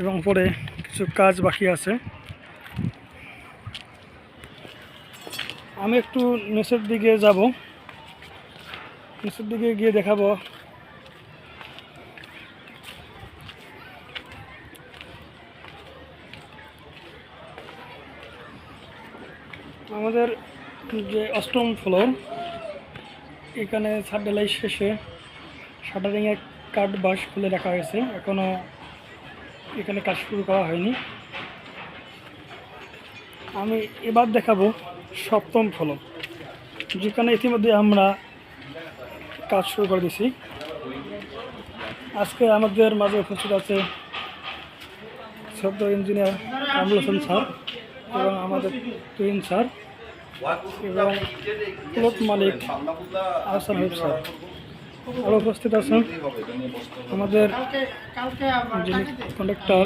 এবং উপরে কিছু কাজ বাকি আছে। আমি একটু নিচের দিকে যাব। নিচের দিকে গিয়ে দেখাবো। আমাদের যে অষ্টম ফ্লোর, এখানে ছাদ শেষে শাটারিংয়ে কাঠ বাস খুলে রাখা হয়েছে। এখনও এখানে কাজ শুরু করা হয়নি। আমি এবার দেখাবো সপ্তম ফলক। যেখানে ইতিমধ্যে আমরা কাজ শুরু করে দিছি আজকে আমাদের মাঝে উপস্থিত আছে শব্দ ইঞ্জিনিয়ার কামরুল হোসেন স্যার এবং আমাদের তুহিন স্যার এবং মালিক আহসান হাবিব স্যার। আরও উপস্থিত আছেন। আমাদের যিনি কন্ডাক্টর